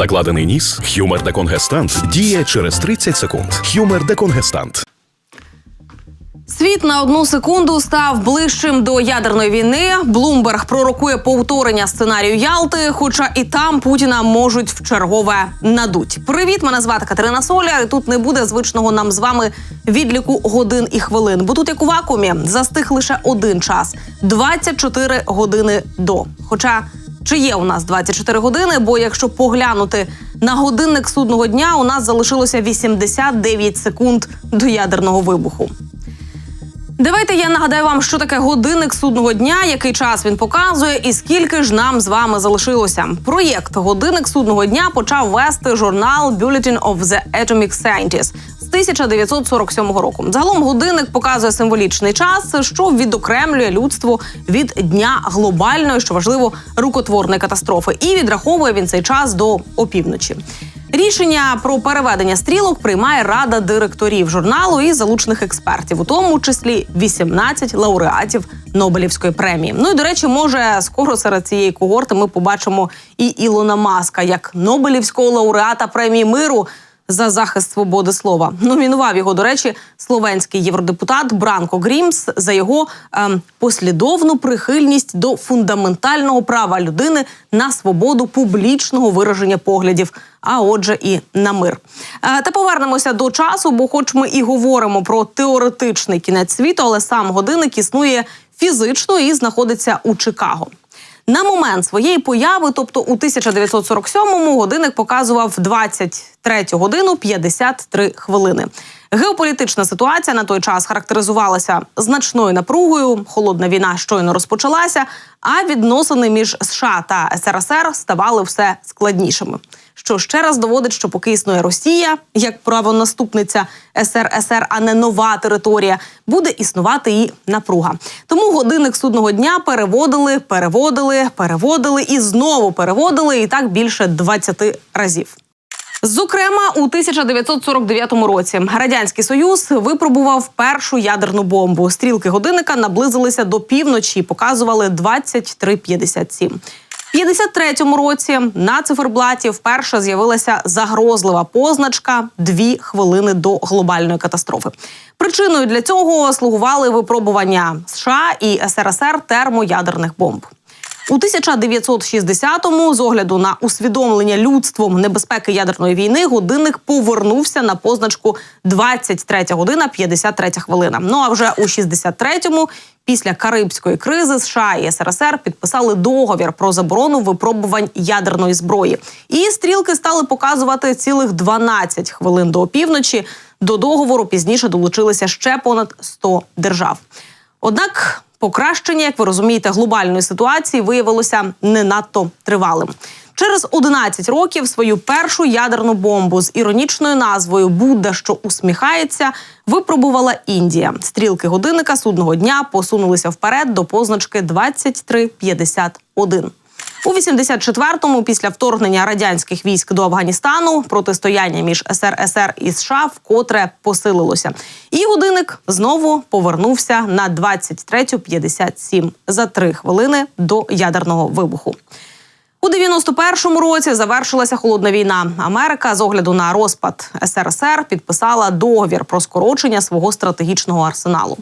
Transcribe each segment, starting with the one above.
Закладений ніс. Хюмер деконгестант діє через 30 секунд. Хюмер деконгестант. Світ на одну секунду став ближчим до ядерної війни. Блумберг пророкує повторення сценарію Ялти, хоча і там Путіна можуть в чергове надуть. Привіт, мене звати Катерина Соля. Тут не буде звичного нам з вами відліку годин і хвилин. Бо тут як у вакуумі застиг лише один час 24 години до. Хоча чи є у нас 24 години? Бо якщо поглянути на годинник судного дня, у нас залишилося 89 секунд до ядерного вибуху. Давайте я нагадаю вам, що таке годинник судного дня, який час він показує, і скільки ж нам з вами залишилося. Проєкт годинник судного дня почав вести журнал Bulletin of the Atomic Scientist 1947 року. Загалом годинник показує символічний час, що відокремлює людство від дня глобальної, що важливо, рукотворної катастрофи, і відраховує він цей час до опівночі. Рішення про переведення стрілок приймає рада директорів журналу і залучених експертів, у тому числі 18 лауреатів Нобелівської премії. Ну і до речі, може скоро серед цієї когорти ми побачимо і Ілона Маска як Нобелівського лауреата премії миру. За захист свободи слова номінував його, до речі, словенський євродепутат Бранко Грімс за його ем, послідовну прихильність до фундаментального права людини на свободу публічного вираження поглядів, а отже, і на мир. Е, та повернемося до часу, бо, хоч ми і говоримо про теоретичний кінець світу, але сам годинник існує фізично і знаходиться у Чикаго. На момент своєї появи, тобто у 1947-му, годинник показував 23 годину 53 хвилини. Геополітична ситуація на той час характеризувалася значною напругою. Холодна війна щойно розпочалася, а відносини між США та СРСР ставали все складнішими. Що ще раз доводить, що поки існує Росія як правонаступниця СРСР, а не нова територія, буде існувати і напруга. Тому годинник судного дня переводили, переводили, переводили і знову переводили, і так більше 20 разів. Зокрема, у 1949 році радянський союз випробував першу ядерну бомбу. Стрілки годинника наблизилися до півночі, показували 23.57. В 53-му році на циферблаті вперше з'явилася загрозлива позначка дві хвилини до глобальної катастрофи. Причиною для цього слугували випробування США і СРСР термоядерних бомб. У 1960-му, з огляду на усвідомлення людством небезпеки ядерної війни, годинник повернувся на позначку 23 година 53 хвилина. Ну а вже у 63-му, після Карибської кризи, США і СРСР підписали договір про заборону випробувань ядерної зброї. І стрілки стали показувати цілих 12 хвилин до опівночі. До договору пізніше долучилися ще понад 100 держав. Однак покращення, як ви розумієте, глобальної ситуації виявилося не надто тривалим. Через 11 років свою першу ядерну бомбу з іронічною назвою Будда, що усміхається, випробувала Індія. Стрілки годинника судного дня посунулися вперед до позначки 23.51. У 84-му, після вторгнення радянських військ до Афганістану, протистояння між СРСР і США вкотре посилилося. І годинник знову повернувся на 23.57 за три хвилини до ядерного вибуху. У 91-му році завершилася холодна війна. Америка з огляду на розпад СРСР підписала договір про скорочення свого стратегічного арсеналу.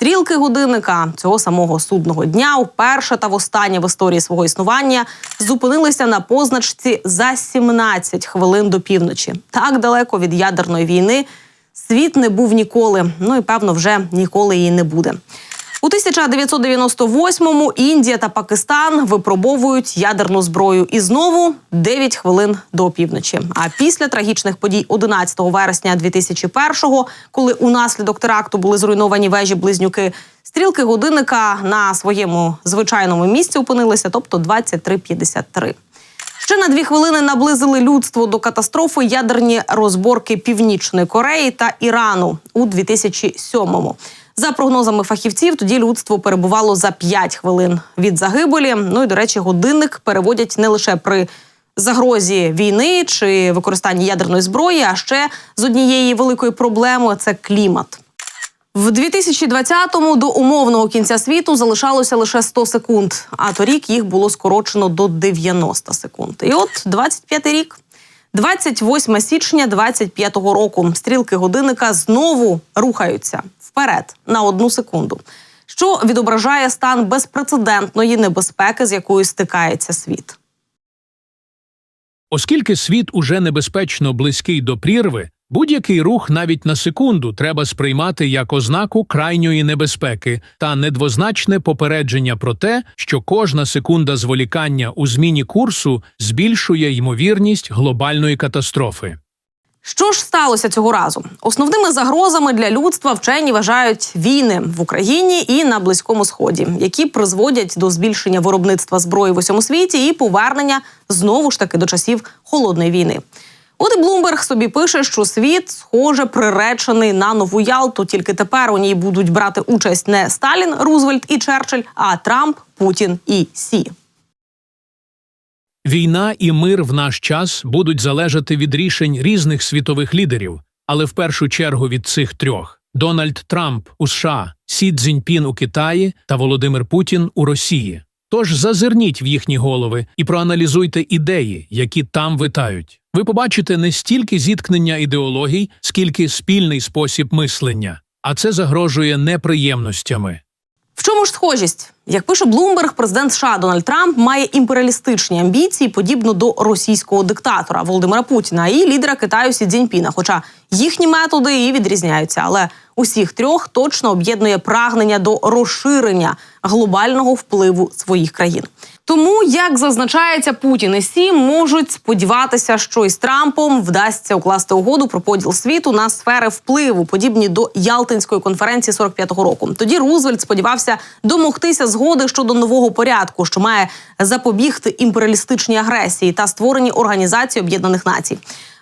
Стрілки годинника цього самого судного дня вперше та востаннє в історії свого існування зупинилися на позначці за 17 хвилин до півночі. Так далеко від ядерної війни світ не був ніколи. Ну і певно, вже ніколи її не буде. У 1998-му Індія та Пакистан випробовують ядерну зброю і знову 9 хвилин до півночі. А після трагічних подій 11 вересня 2001-го, коли унаслідок теракту були зруйновані вежі близнюки, стрілки годинника на своєму звичайному місці опинилися, тобто 23.53. Ще на дві хвилини наблизили людство до катастрофи ядерні розборки Північної Кореї та Ірану у 2007-му. За прогнозами фахівців, тоді людство перебувало за 5 хвилин від загибелі. Ну і до речі, годинник переводять не лише при загрозі війни чи використанні ядерної зброї, а ще з однієї великої проблеми це клімат. В 2020-му до умовного кінця світу залишалося лише 100 секунд, а торік їх було скорочено до 90 секунд. І от 25-й рік 28 січня 25-го року. Стрілки годинника знову рухаються вперед на одну секунду, що відображає стан безпрецедентної небезпеки, з якою стикається світ. Оскільки світ уже небезпечно близький до прірви, будь-який рух навіть на секунду треба сприймати як ознаку крайньої небезпеки та недвозначне попередження про те, що кожна секунда зволікання у зміні курсу збільшує ймовірність глобальної катастрофи. Що ж сталося цього разу? Основними загрозами для людства вчені вважають війни в Україні і на Близькому Сході, які призводять до збільшення виробництва зброї в усьому світі і повернення знову ж таки до часів холодної війни. От і Блумберг собі пише, що світ, схоже, приречений на нову Ялту. Тільки тепер у ній будуть брати участь не Сталін, Рузвельт і Черчилль, а Трамп, Путін і Сі. Війна і мир в наш час будуть залежати від рішень різних світових лідерів, але в першу чергу від цих трьох: Дональд Трамп у США, Сі Цзіньпін у Китаї та Володимир Путін у Росії. Тож зазирніть в їхні голови і проаналізуйте ідеї, які там витають. Ви побачите не стільки зіткнення ідеологій, скільки спільний спосіб мислення, а це загрожує неприємностями. В чому ж схожість? Як пише Блумберг, президент США Дональд Трамп має імперіалістичні амбіції, подібно до російського диктатора Володимира Путіна і лідера Китаю Сі Цзіньпіна. Хоча їхні методи і відрізняються, але усіх трьох точно об'єднує прагнення до розширення глобального впливу своїх країн. Тому, як зазначається, Путін і Сі можуть сподіватися, що із Трампом вдасться укласти угоду про поділ світу на сфери впливу, подібні до Ялтинської конференції 45-го року. Тоді Рузвельт сподівався домогтися згоди щодо нового порядку, що має запобігти імперіалістичній агресії та створенні організації Об'єднаних Націй.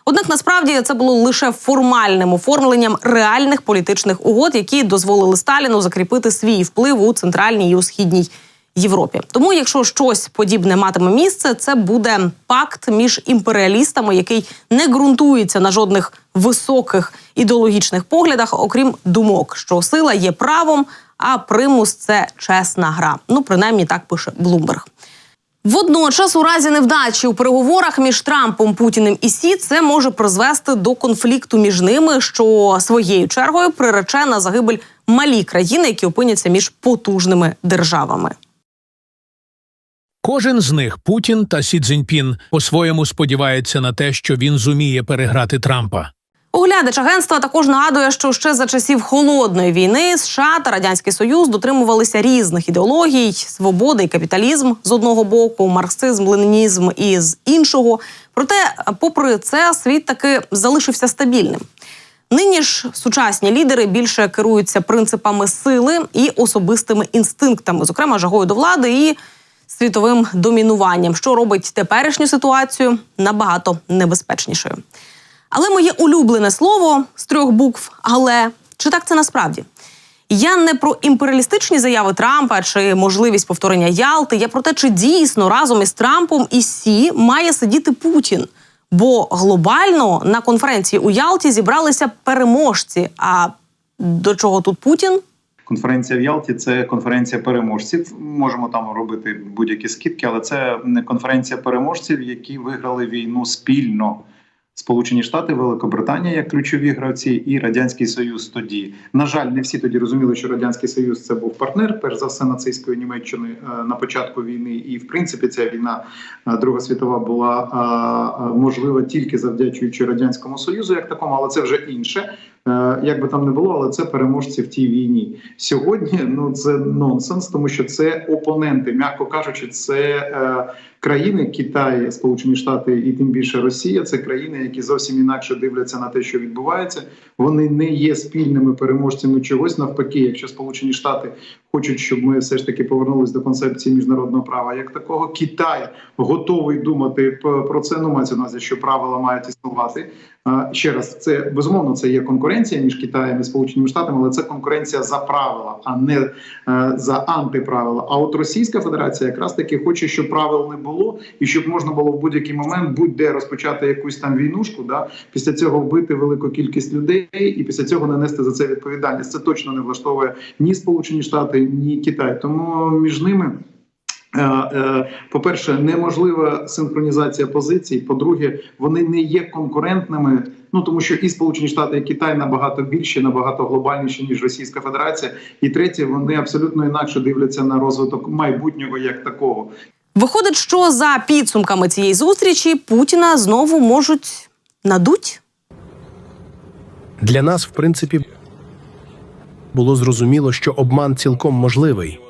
Однак насправді це було лише формальним оформленням реальних політичних угод, які дозволили Сталіну закріпити свій вплив у центральній і у східній Європі. Тому, якщо щось подібне матиме місце, це буде пакт між імперіалістами, який не ґрунтується на жодних високих ідеологічних поглядах, окрім думок, що сила є правом, а примус це чесна гра. Ну принаймні так пише Блумберг. Водночас, у разі невдачі у переговорах між Трампом, Путіним і Сі, це може призвести до конфлікту між ними, що своєю чергою прирече на загибель малі країни, які опиняться між потужними державами. Кожен з них, Путін та Сі Цзіньпін, по-своєму сподівається на те, що він зуміє переграти Трампа. Оглядач агентства також нагадує, що ще за часів холодної війни США та радянський союз дотримувалися різних ідеологій: свобода і капіталізм з одного боку, марксизм, ленінізм і з іншого. Проте, попри це, світ таки залишився стабільним. Нині ж сучасні лідери більше керуються принципами сили і особистими інстинктами, зокрема жагою до влади і світовим домінуванням, що робить теперішню ситуацію набагато небезпечнішою. Але моє улюблене слово з трьох букв, але чи так це насправді? Я не про імперіалістичні заяви Трампа чи можливість повторення Ялти. Я про те, чи дійсно разом із Трампом і Сі має сидіти Путін. Бо глобально на конференції у Ялті зібралися переможці. А до чого тут Путін? Конференція в Ялті це конференція переможців. Можемо там робити будь-які скидки, але це не конференція переможців, які виграли війну спільно. Сполучені Штати, Великобританія як ключові гравці, і радянський союз тоді на жаль, не всі тоді розуміли, що радянський союз це був партнер, перш за все нацистської Німеччини е, на початку війни. І в принципі, ця війна е, Друга світова була е, можлива тільки завдячуючи радянському союзу, як такому, але це вже інше. Як би там не було, але це переможці в тій війні. Сьогодні ну це нонсенс, тому що це опоненти, м'яко кажучи, це країни Китай, Сполучені Штати і тим більше Росія. Це країни, які зовсім інакше дивляться на те, що відбувається. Вони не є спільними переможцями чогось. Навпаки, якщо Сполучені Штати хочуть, щоб ми все ж таки повернулись до концепції міжнародного права, як такого Китай готовий думати про це. Ну мається на увазі, що правила мають існувати. Ще раз, це безумовно це є конкуренція між Китаєм і Сполученими Штатами, але це конкуренція за правила, а не е, за антиправила. А от Російська Федерація якраз таки хоче, щоб правил не було, і щоб можна було в будь-який момент будь-де розпочати якусь там війнушку, да після цього вбити велику кількість людей, і після цього не нести за це відповідальність. Це точно не влаштовує ні Сполучені Штати, ні Китай. Тому між ними. Е, По-перше, неможлива синхронізація позицій. По-друге, вони не є конкурентними. Ну тому що і Сполучені Штати, і Китай набагато більші, набагато глобальніші ніж Російська Федерація. І третє, вони абсолютно інакше дивляться на розвиток майбутнього як такого. Виходить, що за підсумками цієї зустрічі Путіна знову можуть надуть. Для нас, в принципі, було зрозуміло, що обман цілком можливий.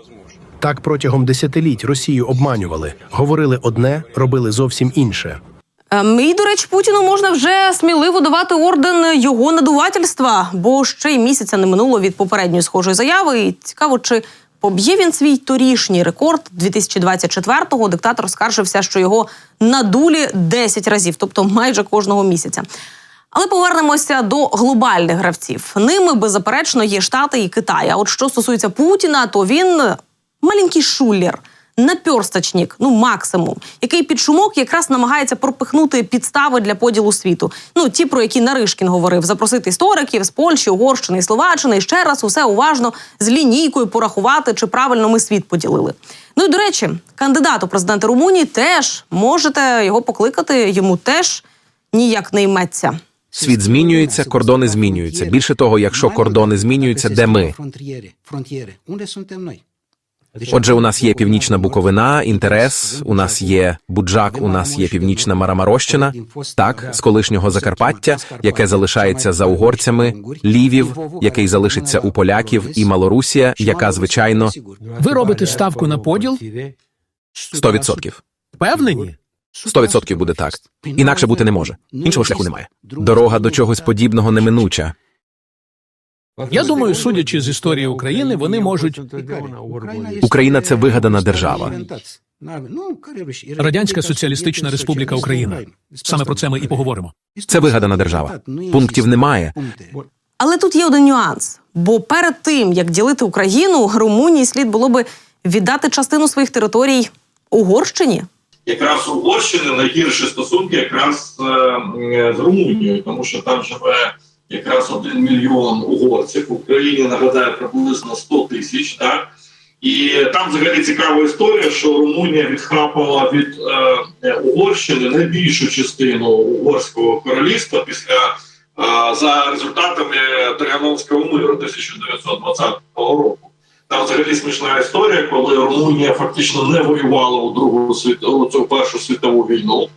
Так протягом десятиліть Росію обманювали, говорили одне, робили зовсім інше. І, до речі, Путіну можна вже сміливо давати орден його надувательства, бо ще й місяця не минуло від попередньої схожої заяви. І цікаво, чи поб'є він свій торішній рекорд 2024-го. Диктатор скаржився, що його надулі 10 разів, тобто майже кожного місяця. Але повернемося до глобальних гравців. Ними беззаперечно є Штати і Китай. А от що стосується Путіна, то він маленький шулер, наперсточник, ну максимум, який під шумок якраз намагається пропихнути підстави для поділу світу. Ну ті, про які Наришкін говорив, запросити істориків з Польщі, Угорщини і Словаччини, і ще раз усе уважно з лінійкою порахувати, чи правильно ми світ поділили. Ну і до речі, кандидат у президенти Румунії теж можете його покликати. Йому теж ніяк не йметься. Світ змінюється, кордони змінюються. Більше того, якщо кордони змінюються, де ми? Отже, у нас є північна Буковина, інтерес, у нас є Буджак, у нас є північна Марамарощина, так, з колишнього Закарпаття, яке залишається за угорцями, Лівів, який залишиться у поляків, і Малорусія, яка звичайно Ви робите ставку на поділ? 100%. Впевнені? 100% буде так. Інакше бути не може. Іншого шляху немає. Дорога до чогось подібного неминуча. Я думаю, судячи з історії України, вони можуть Україна це вигадана держава. Радянська Соціалістична Республіка Україна. Саме про це ми і поговоримо. Це вигадана держава. Пунктів немає. Але тут є один нюанс: бо перед тим як ділити Україну, Румунії слід було би віддати частину своїх територій Угорщині. якраз Угорщини найгірші стосунки якраз е, з Румунією, тому що там живе якраз один мільйон угорців. В Україні нагадаю приблизно 100 тисяч. Так і там взагалі цікава історія, що Румунія відхапала від е, Угорщини найбільшу частину угорського королівства після е, за результатами Тригановського миру 1920 року. Там взагалі смішна історія, коли Румунія фактично не воювала у другу світ у цю першу світову війну.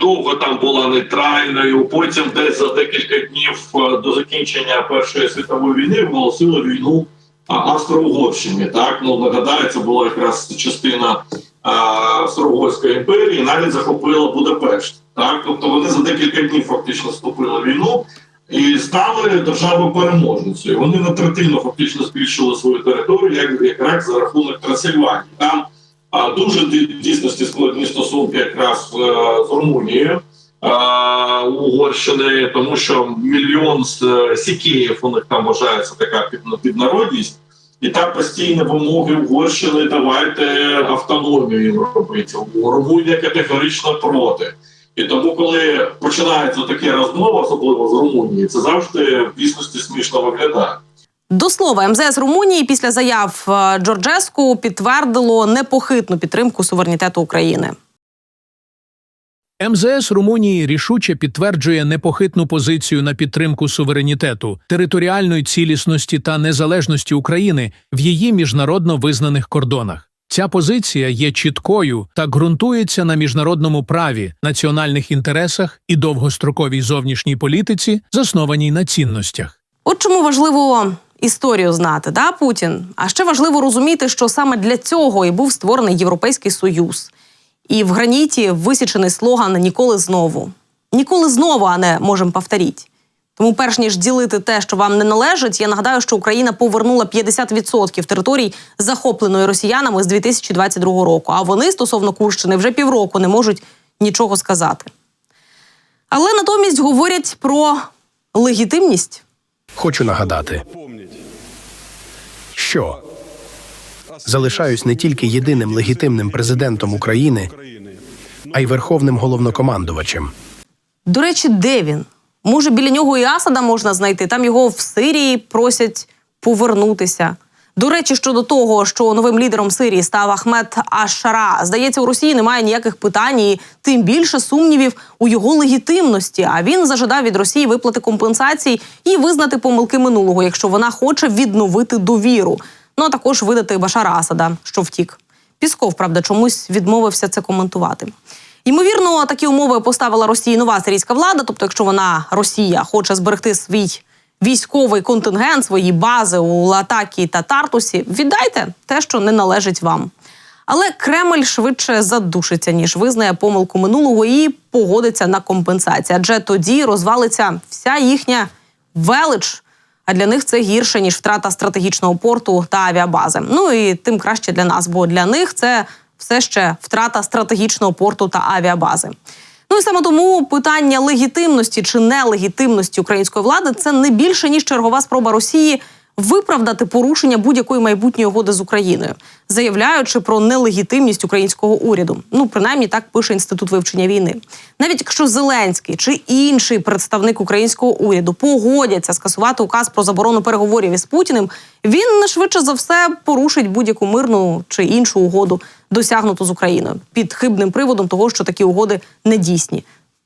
Довго там була нейтральною. Потім, десь за декілька днів е, до закінчення Першої світової війни, оголосила війну Австро-Угорщині. Так ну нагадаю, це була якраз частина Австро-Угорської імперії, навіть захопила Будапешт. Так, тобто вони за декілька днів фактично вступили в війну і стали державою переможницею. Вони на третину фактично збільшили свою територію, як якраз за рахунок Трансильванії. Там дуже дійсності складні стосунки якраз е, з Румунією. Угорщини, тому що мільйон е, сікеїв у них там вважається така піднародність, і там постійні вимоги Угорщини давайте автономію їм робити. Румунія категорично проти. І тому, коли починається такі розмови, особливо з Румунії, це завжди в дійсності смішно виглядає. До слова, МЗС Румунії після заяв е, Джорджеску підтвердило непохитну підтримку суверенітету України. МЗС Румунії рішуче підтверджує непохитну позицію на підтримку суверенітету, територіальної цілісності та незалежності України в її міжнародно визнаних кордонах. Ця позиція є чіткою та ґрунтується на міжнародному праві, національних інтересах і довгостроковій зовнішній політиці, заснованій на цінностях. От чому важливо історію знати, да, Путін? А ще важливо розуміти, що саме для цього і був створений Європейський Союз. І в граніті висічений слоган Ніколи знову. Ніколи знову, а не можемо повторіть. Тому, перш ніж ділити те, що вам не належить, я нагадаю, що Україна повернула 50% територій, захопленої росіянами з 2022 року. А вони стосовно Курщини вже півроку не можуть нічого сказати. Але натомість говорять про легітимність. Хочу нагадати, що залишаюсь не тільки єдиним легітимним президентом України, а й верховним головнокомандувачем. До речі, де він? Може, біля нього і Асада можна знайти. Там його в Сирії просять повернутися. До речі, щодо того, що новим лідером Сирії став Ахмед Аш-Шара, здається, у Росії немає ніяких питань і тим більше сумнівів у його легітимності. А він зажадав від Росії виплати компенсацій і визнати помилки минулого, якщо вона хоче відновити довіру. Ну а також видати Башара Асада, що втік. Пісков, правда, чомусь відмовився це коментувати. Ймовірно, такі умови поставила Росії нова сирійська влада. Тобто, якщо вона Росія хоче зберегти свій військовий контингент, свої бази у Латакі та Тартусі, віддайте те, що не належить вам. Але Кремль швидше задушиться, ніж визнає помилку минулого і погодиться на компенсацію. Адже тоді розвалиться вся їхня велич. А для них це гірше ніж втрата стратегічного порту та авіабази. Ну і тим краще для нас, бо для них це все ще втрата стратегічного порту та авіабази. Ну і саме тому питання легітимності чи нелегітимності української влади це не більше ніж чергова спроба Росії виправдати порушення будь-якої майбутньої угоди з Україною, заявляючи про нелегітимність українського уряду. Ну принаймні так пише інститут вивчення війни. Навіть якщо Зеленський чи інший представник українського уряду погодяться скасувати указ про заборону переговорів із Путіним, він не швидше за все порушить будь-яку мирну чи іншу угоду, досягнуту з Україною під хибним приводом того, що такі угоди не дійсні.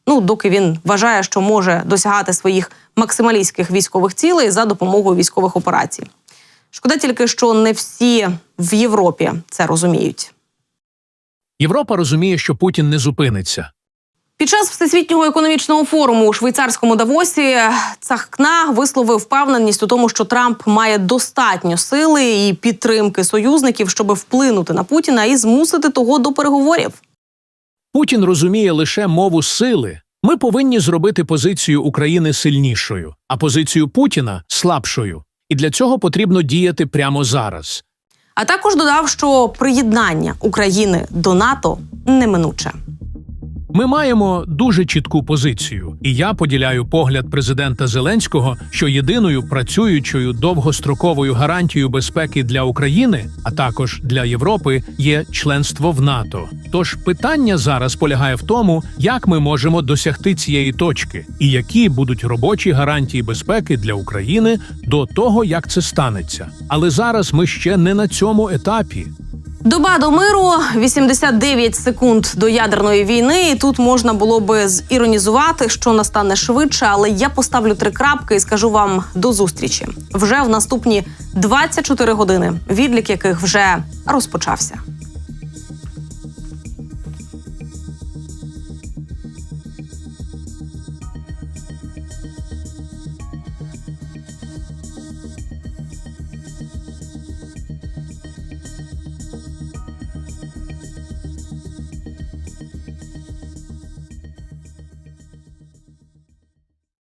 Ну, доки він вважає, що може досягати своїх максималістських військових цілей за допомогою військових операцій. Шкода тільки, що не всі в Європі це розуміють. Європа розуміє, що Путін не зупиниться. Під час всесвітнього економічного форуму у швейцарському Давосі Цахкна висловив впевненість у тому, що Трамп має достатньо сили і підтримки союзників, щоб вплинути на Путіна і змусити того до переговорів. Путін розуміє лише мову сили. Ми повинні зробити позицію України сильнішою, а позицію Путіна слабшою. І для цього потрібно діяти прямо зараз. А також додав, що приєднання України до НАТО неминуче. Ми маємо дуже чітку позицію, і я поділяю погляд президента Зеленського, що єдиною працюючою довгостроковою гарантією безпеки для України, а також для Європи, є членство в НАТО. Тож питання зараз полягає в тому, як ми можемо досягти цієї точки, і які будуть робочі гарантії безпеки для України до того, як це станеться. Але зараз ми ще не на цьому етапі. Доба до миру 89 секунд до ядерної війни. І тут можна було би зіронізувати, що настане швидше, але я поставлю три крапки і скажу вам до зустрічі вже в наступні 24 години, відлік яких вже розпочався.